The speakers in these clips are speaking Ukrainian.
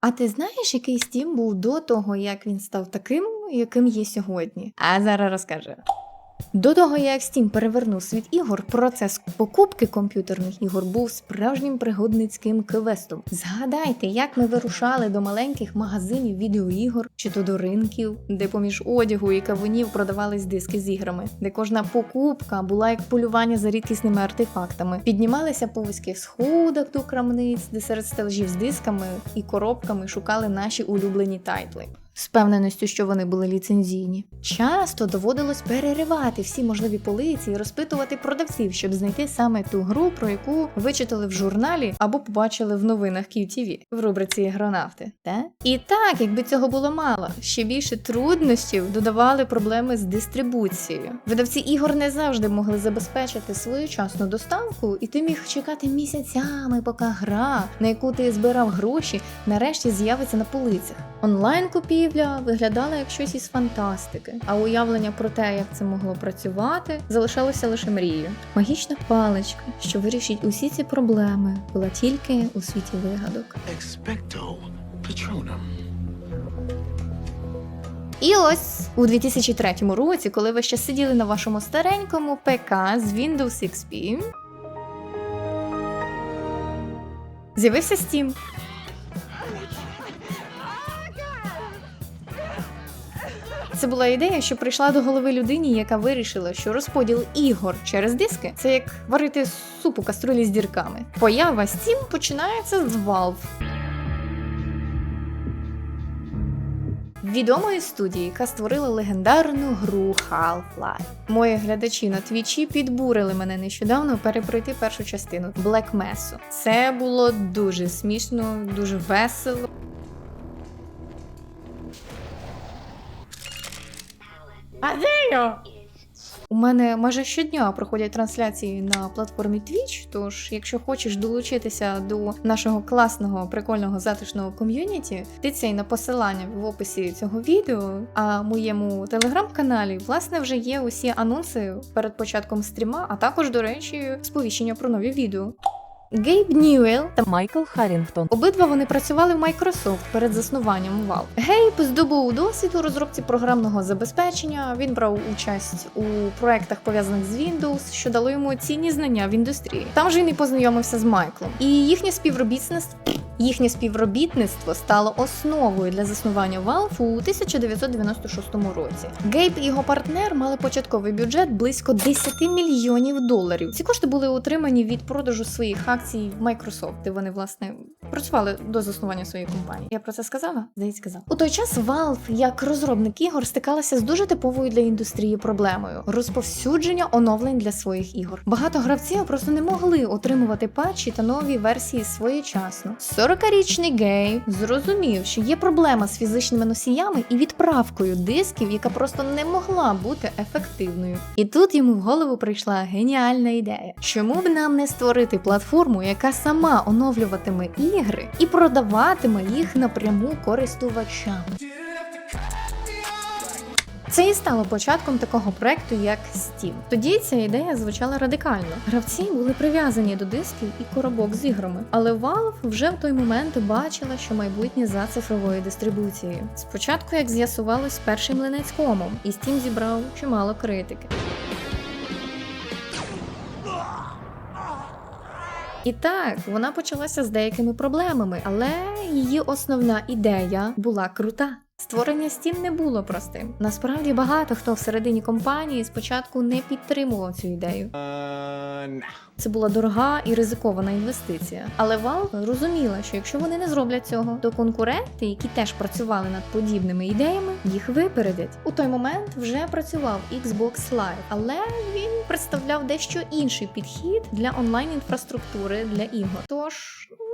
А ти знаєш, який Steam був до того, як він став таким, яким є сьогодні? А зараз розкажу. До того, як Steam перевернув світ ігор, процес покупки комп'ютерних ігор був справжнім пригодницьким квестом. Згадайте, як ми вирушали до маленьких магазинів відеоігор чи то до ринків, де поміж одягу і кавунів продавались диски з іграми, де кожна покупка була як полювання за рідкісними артефактами. Піднімалися по вузьких сходах до крамниць, де серед стелажів з дисками і коробками шукали наші улюблені тайтли. З певненістю, що вони були ліцензійні. Часто доводилось переривати всі можливі полиці і розпитувати продавців, щоб знайти саме ту гру, про яку вичитали в журналі або побачили в новинах QTV в рубриці Ігронавти. Та? І так, якби цього було мало, ще більше труднощів додавали проблеми з дистрибуцією. Видавці ігор не завжди могли забезпечити своєчасну доставку, і ти міг чекати місяцями, поки гра, на яку ти збирав гроші, нарешті з'явиться на полицях. Онлайн-купівля виглядала як щось із фантастики, а уявлення про те, як це могло працювати, залишалося лише мрією. Магічна паличка, що вирішить усі ці проблеми, була тільки у світі вигадок. Expecto Patronum. І ось у 2003 році, коли ви ще сиділи на вашому старенькому ПК з Windows XP, з'явився Steam. Це була ідея, що прийшла до голови людині, яка вирішила, що розподіл ігор через диски це як варити суп у каструлі з дірками. Поява Steam починається з Valve. Відомої студії, яка створила легендарну гру Half-Life. Мої глядачі на твічі підбурили мене нещодавно перепройти першу частину Black Mesa. Це було дуже смішно, дуже весело. У мене майже щодня проходять трансляції на платформі Twitch, тож, якщо хочеш долучитися до нашого класного, прикольного, затишного ком'юніті, тицяй на посилання в описі цього відео. А моєму телеграм-каналі, власне, вже є усі анонси перед початком стріма, а також, до речі, сповіщення про нові відео. Гейб Ньюел та Майкл Харрінгтон. Обидва вони працювали в Microsoft перед заснуванням Valve. Гейб здобув досвід у розробці програмного забезпечення. Він брав участь у проектах пов'язаних з Windows, що дало йому цінні знання в індустрії. Там же він і познайомився з Майклом. І їхнє співробітництво Їхнє співробітництво стало основою для заснування Valve у 1996 році. Гейб і його партнер мали початковий бюджет близько 10 мільйонів доларів. Ці кошти були отримані від продажу своїх акцій в Microsoft, де вони власне працювали до заснування своєї компанії. Я про це сказала? Здається, сказала. У той час Valve, як розробник ігор, стикалася з дуже типовою для індустрії проблемою розповсюдження оновлень для своїх ігор. Багато гравців просто не могли отримувати патчі та нові версії своєчасно. 40-річний гей зрозумів, що є проблема з фізичними носіями і відправкою дисків, яка просто не могла бути ефективною. І тут йому в голову прийшла геніальна ідея: чому б нам не створити платформу, яка сама оновлюватиме ігри і продаватиме їх напряму користувачам. Це і стало початком такого проекту, як Steam. Тоді ця ідея звучала радикально. Гравці були прив'язані до дисків і коробок з іграми, але Valve вже в той момент бачила, що майбутнє за цифровою дистрибуцією. Спочатку, як з'ясувалось, перший млинець комом, і Steam зібрав чимало критики. І так, вона почалася з деякими проблемами, але її основна ідея була крута. Створення Steam не було простим. Насправді багато хто всередині компанії спочатку не підтримував цю ідею. Це була дорога і ризикована інвестиція. Але Valve розуміла, що якщо вони не зроблять цього, то конкуренти, які теж працювали над подібними ідеями, їх випередять. У той момент вже працював Xbox Live, але він представляв дещо інший підхід для онлайн-інфраструктури для ігор. Тож не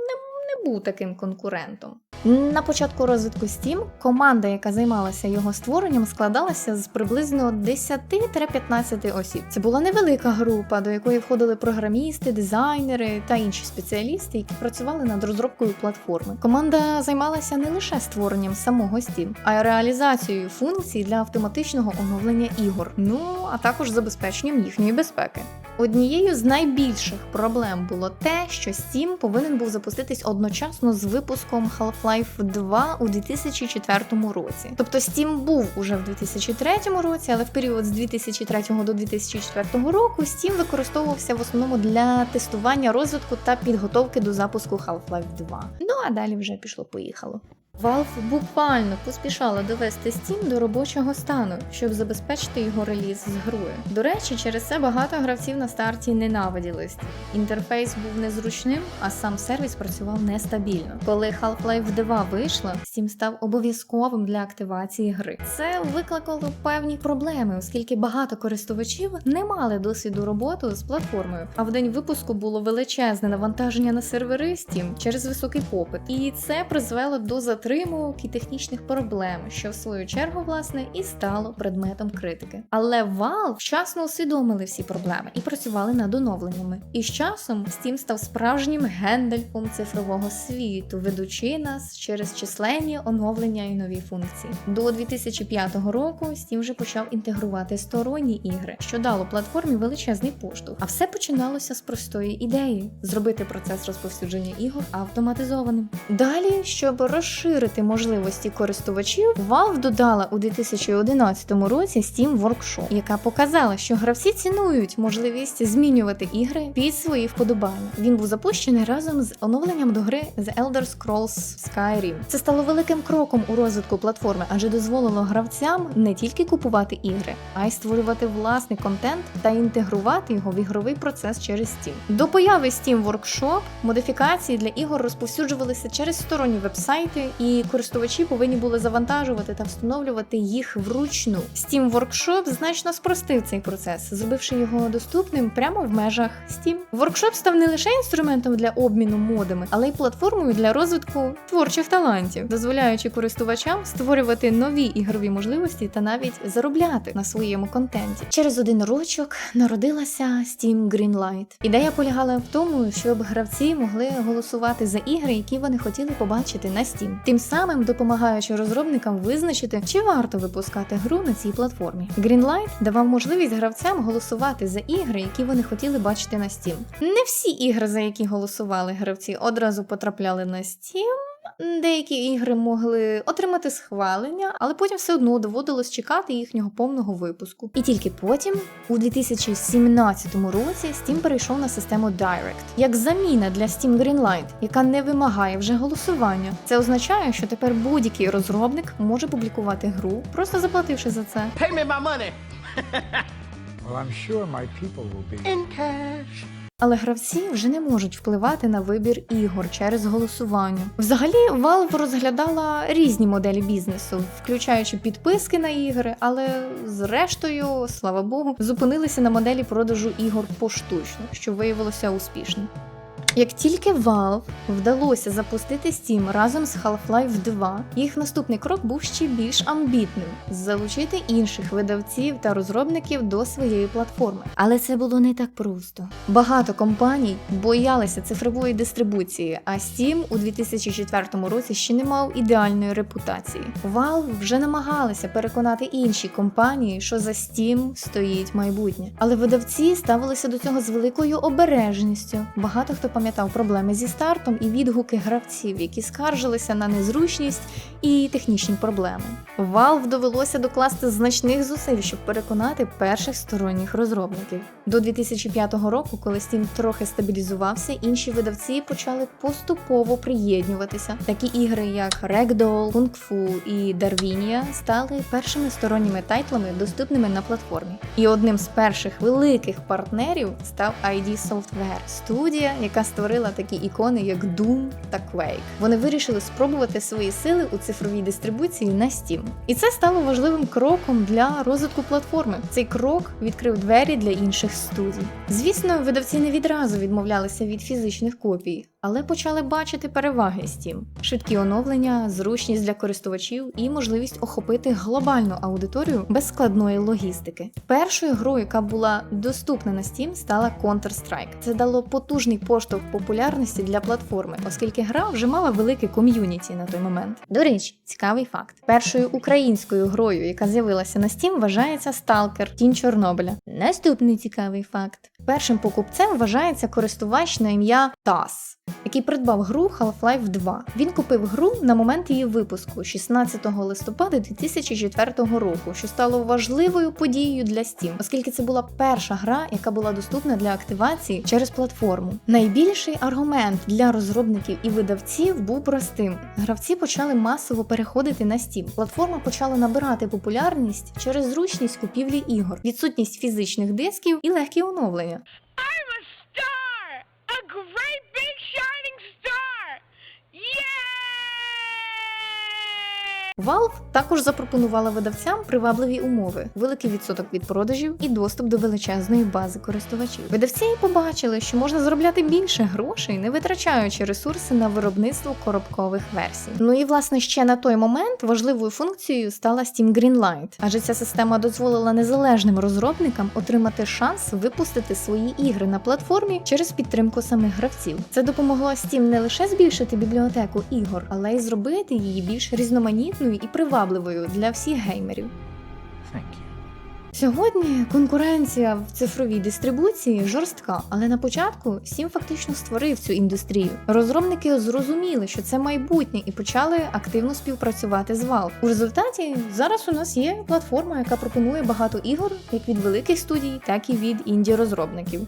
був таким конкурентом. На початку розвитку Steam команда, яка займалася його створенням, складалася з приблизно 10-15 осіб. Це була невелика група, до якої входили програмісти, дизайнери та інші спеціалісти, які працювали над розробкою платформи. Команда займалася не лише створенням самого Steam, а й реалізацією функцій для автоматичного оновлення ігор, ну а також забезпеченням їхньої безпеки. Однією з найбільших проблем було те, що Steam повинен був запуститись одночасно з випуском Half-Life 2 у 2004 році. Тобто Steam був уже в 2003 році, але в період з 2003 до 2004 року Steam використовувався в основному для тестування розвитку та підготовки до запуску Half-Life 2. Ну а далі вже пішло-поїхало. Valve буквально поспішала довести Steam до робочого стану, щоб забезпечити його реліз з грою. До речі, через це багато гравців на старті ненавиділи Steam. Інтерфейс був незручним, а сам сервіс працював нестабільно. Коли Half-Life 2 вийшла, Steam став обов'язковим для активації гри. Це викликало певні проблеми, оскільки багато користувачів не мали досвіду роботи з платформою. А в день випуску було величезне навантаження на сервери Steam через високий попит, і це призвело до затримок і технічних проблем, що в свою чергу власне і стало предметом критики. Але Valve вчасно усвідомили всі проблеми і працювали над оновленнями. І з часом Steam став справжнім гендальфом цифрового світу, ведучи нас через численні оновлення і нові функції. До 2005 року Steam вже почав інтегрувати сторонні ігри, що дало платформі величезний поштовх. А все починалося з простої ідеї: зробити процес розповсюдження ігор автоматизованим. Далі, щоб розширити можливості користувачів, Valve додала у 2011 році Steam Workshop, яка показала, що гравці цінують можливість змінювати ігри під свої вподобання. Він був запущений разом з оновленням до гри The Elder Scrolls Skyrim. Це стало великим кроком у розвитку платформи, адже дозволило гравцям не тільки купувати ігри, а й створювати власний контент та інтегрувати його в ігровий процес через Steam. До появи Steam Workshop модифікації для ігор розповсюджувалися через сторонні вебсайти, і користувачі повинні були завантажувати та встановлювати їх вручну. Steam Workshop значно спростив цей процес, зробивши його доступним прямо в межах Steam. Workshop став не лише інструментом для обміну модами, але й платформою для розвитку творчих талантів, дозволяючи користувачам створювати нові ігрові можливості та навіть заробляти на своєму контенті. Через один рочок народилася Steam Greenlight. Ідея полягала в тому, щоб гравці могли голосувати за ігри, які вони хотіли побачити на Steam, тим самим допомагаючи розробникам визначити, чи варто випускати гру на цій платформі. Greenlight давав можливість гравцям голосувати за ігри, які вони хотіли бачити на Steam. Не всі ігри, за які голосували гравці, одразу потрапляли на Steam. Деякі ігри могли отримати схвалення, але потім все одно доводилось чекати їхнього повного випуску. І тільки потім, у 2017 році, Steam перейшов на систему Direct як заміна для Steam Greenlight, яка не вимагає вже голосування. Це означає, що тепер будь-який розробник може публікувати гру, просто заплативши за це. Pay me my money Well, I'm sure my people will be. in cash. Але гравці вже не можуть впливати на вибір ігор через голосування. Взагалі, Valve розглядала різні моделі бізнесу, включаючи підписки на ігри, але зрештою, слава Богу, зупинилися на моделі продажу ігор поштучно, що виявилося успішним. Як тільки Valve вдалося запустити Steam разом з Half-Life 2, їх наступний крок був ще більш амбітним залучити інших видавців та розробників до своєї платформи. Але це було не так просто. Багато компаній боялися цифрової дистрибуції, а Steam у 2004 році ще не мав ідеальної репутації. Valve вже намагалися переконати інші компанії, що за Steam стоїть майбутнє. Але видавці ставилися до цього з великою обережністю. Багато хто пам'ятав проблеми зі стартом і відгуки гравців, які скаржилися на незручність і технічні проблеми. Valve довелося докласти значних зусиль, щоб переконати перших сторонніх розробників. До 2005 року, коли Steam трохи стабілізувався, інші видавці почали поступово приєднюватися. Такі ігри, як Ragdoll, Kung Fu і Darwinia стали першими сторонніми тайтлами, доступними на платформі. І одним з перших великих партнерів став ID Software, студія, яка створила такі ікони, як Doom та Quake. Вони вирішили спробувати свої сили у цифровій дистрибуції на Steam. І це стало важливим кроком для розвитку платформи. Цей крок відкрив двері для інших студій. Звісно, видавці не відразу відмовлялися від фізичних копій, але почали бачити переваги Steam. швидкі оновлення, зручність для користувачів і можливість охопити глобальну аудиторію без складної логістики. Першою грою, яка була доступна на Steam, стала Counter-Strike. Це дало потужний поштовх поштовх популярності для платформи, оскільки гра вже мала велике ком'юніті на той момент. До речі, цікавий факт: першою українською грою, яка з'явилася на Steam, вважається Stalker Тінь Чорнобиля. Наступний цікавий факт: першим покупцем вважається користувач на ім'я Тас, який придбав гру Half-Life 2. Він купив гру на момент її випуску 16 листопада 2004 року, що стало важливою подією для Steam, оскільки це була перша гра, яка була доступна для активації через платформу. Найбільший аргумент для розробників і видавців був простим: гравці почали масово переходити на Steam. Платформа почала набирати популярність через зручність купівлі ігор, відсутність фізичних дисків і легкі оновлення. Valve також запропонувала видавцям привабливі умови, великий відсоток від продажів і доступ до величезної бази користувачів. Видавці побачили, що можна заробляти більше грошей, не витрачаючи ресурси на виробництво коробкових версій. Ну і власне ще на той момент важливою функцією стала Steam Greenlight, адже ця система дозволила незалежним розробникам отримати шанс випустити свої ігри на платформі через підтримку самих гравців. Це допомогло Steam не лише збільшити бібліотеку ігор, але й зробити її більш різноманітною і привабливою для всіх геймерів. Thank you. Сьогодні конкуренція в цифровій дистрибуції жорстка, але на початку Steam фактично створив цю індустрію. Розробники зрозуміли, що це майбутнє, і почали активно співпрацювати з Valve. У результаті зараз у нас є платформа, яка пропонує багато ігор як від великих студій, так і від інді розробників.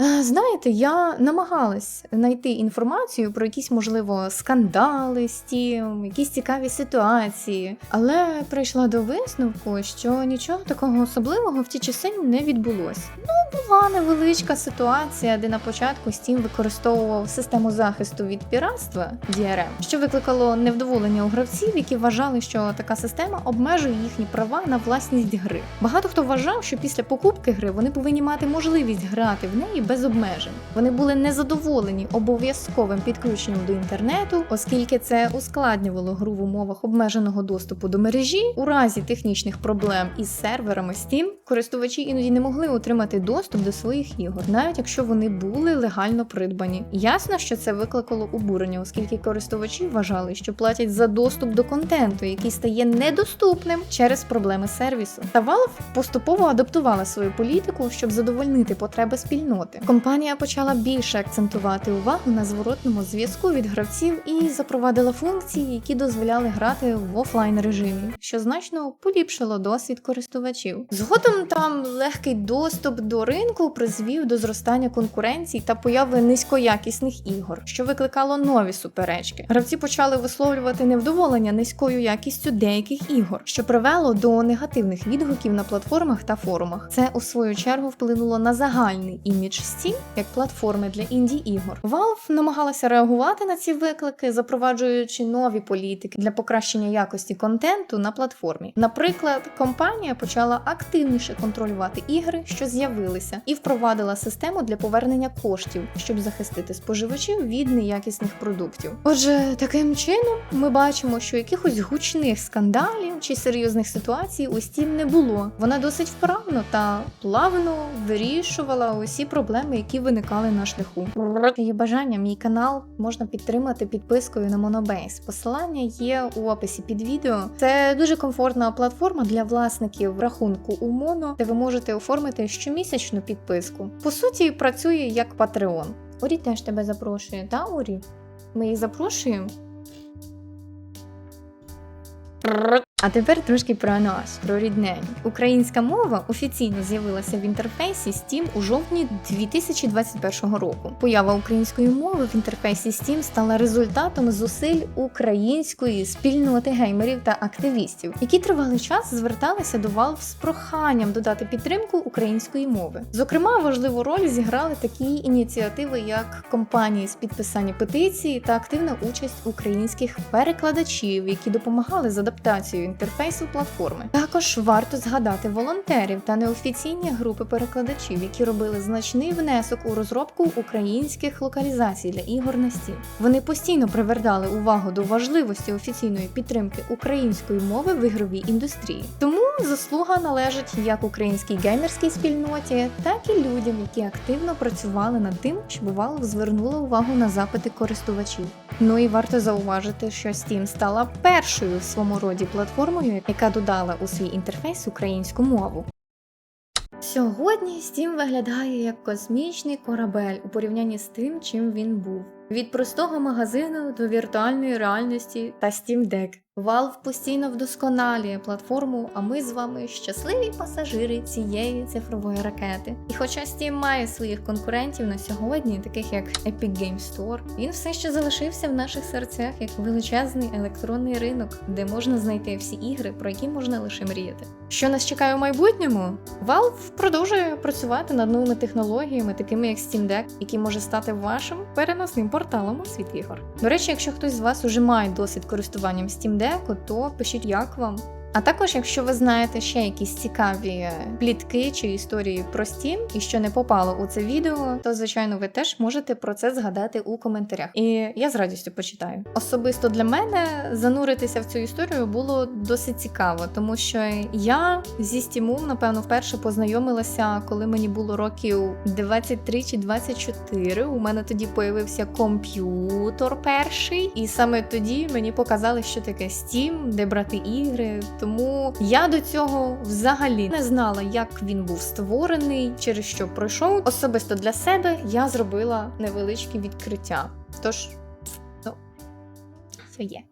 Е, Знаєте, я намагалась знайти інформацію про якісь, можливо, скандали Steam, якісь цікаві ситуації, але прийшла до висновку, що нічого такого особливого в ті часи не відбулося. Ну, була невеличка ситуація, де на початку Steam використовував систему захисту від піратства DRM, що викликало невдоволення у гравців, які вважали, що така система обмежує їхні права на власність гри. Багато хто вважав, що після покупки гри вони повинні мати можливість грати в неї без обмежень. Вони були незадоволені обов'язковим підключенням до інтернету, оскільки це ускладнювало гру в умовах обмеженого доступу до мережі. У разі технічних проблем із серверами Steam користувачі іноді не могли отримати доступ до своїх ігор, навіть якщо вони були легально придбані. Ясно, що це викликало обурення, оскільки користувачі вважали, що платять за доступ до контенту, який стає недоступним через проблеми сервісу. Та Valve поступово адаптувала свою політику, щоб задовольнити потреби спільноти. Компанія почала більше акцентувати увагу на зворотному зв'язку від гравців і запровадила функції, які дозволяли грати в офлайн режимі, що значно поліпшило досвід користувачів. Згодом там легкий доступ до ринку призвів до зростання конкуренції та появи низькоякісних ігор, що викликало нові суперечки. Гравці почали висловлювати невдоволення низькою якістю деяких ігор, що привело до негативних відгуків на платформах та форумах. Це у свою чергу вплинуло на загальний імідж Steam як платформи для інді ігор. Valve намагалася реагувати на ці виклики, запроваджуючи нові політики для покращення якості контенту на платформі. Наприклад, компанія почала активніше контролювати ігри, що з'явилися, і впровадила систему для повернення коштів, щоб захистити споживачів від неякісних продуктів. Отже, таким чином ми бачимо, що якихось гучних скандалів чи серйозних ситуацій у Steam не було. Вона досить вправно та плавно вирішувала усі проблеми, які виникали на шляху. Є бажання, мій канал можна підтримати підпискою на Monobase. Посилання є у описі під відео. Це дуже комфортна платформа для власників рахунку у Mono, де ви можете оформити щомісячну підписку. По суті, працює як Patreon. Орі теж тебе запрошує, та Орі? Ми їх запрошуємо. А тепер трошки про нас, про ріднень. Українська мова офіційно з'явилася в інтерфейсі Steam у жовтні 2021 року. Поява української мови в інтерфейсі Steam стала результатом зусиль української спільноти геймерів та активістів, які тривалий час зверталися до Valve з проханням додати підтримку української мови. Зокрема, важливу роль зіграли такі ініціативи, як компанії з підписання петиції та активна участь українських перекладачів, які допомагали з адаптацією інтерфейсу платформи. Також варто згадати волонтерів та неофіційні групи перекладачів, які робили значний внесок у розробку українських локалізацій для ігор на Steam. Вони постійно привертали увагу до важливості офіційної підтримки української мови в ігровій індустрії. Тому заслуга належить як українській геймерській спільноті, так і людям, які активно працювали над тим, щоб Valve звернула увагу на запити користувачів. Ну і варто зауважити, що Steam стала першою в своєму роді платформою, яка додала у свій інтерфейс українську мову. Сьогодні Steam виглядає як космічний корабель у порівнянні з тим, чим він був. Від простого магазину до віртуальної реальності та Steam Deck. Valve постійно вдосконалює платформу, а ми з вами щасливі пасажири цієї цифрової ракети. І хоча Steam має своїх конкурентів на сьогодні, таких як Epic Game Store, він все ще залишився в наших серцях як величезний електронний ринок, де можна знайти всі ігри, про які можна лише мріяти. Що нас чекає у майбутньому? Valve продовжує працювати над новими технологіями, такими як Steam Deck, який може стати вашим переносним порталом у світ ігор. До речі, якщо хтось з вас уже має досвід користуванням Steam Deck, то пишіть, як вам. А також, якщо ви знаєте ще якісь цікаві е, плітки чи історії про Steam і що не попало у це відео, то звичайно ви теж можете про це згадати у коментарях. І я з радістю почитаю. Особисто для мене зануритися в цю історію було досить цікаво, тому що я зі Steam, напевно, вперше познайомилася, коли мені було років 23 чи 24. У мене тоді появився комп'ютер перший, і саме тоді мені показали, що таке Steam, де брати ігри. Тому я до цього взагалі не знала, як він був створений, через що пройшов. Особисто для себе я зробила невеличкі відкриття. Тож, ну, це є.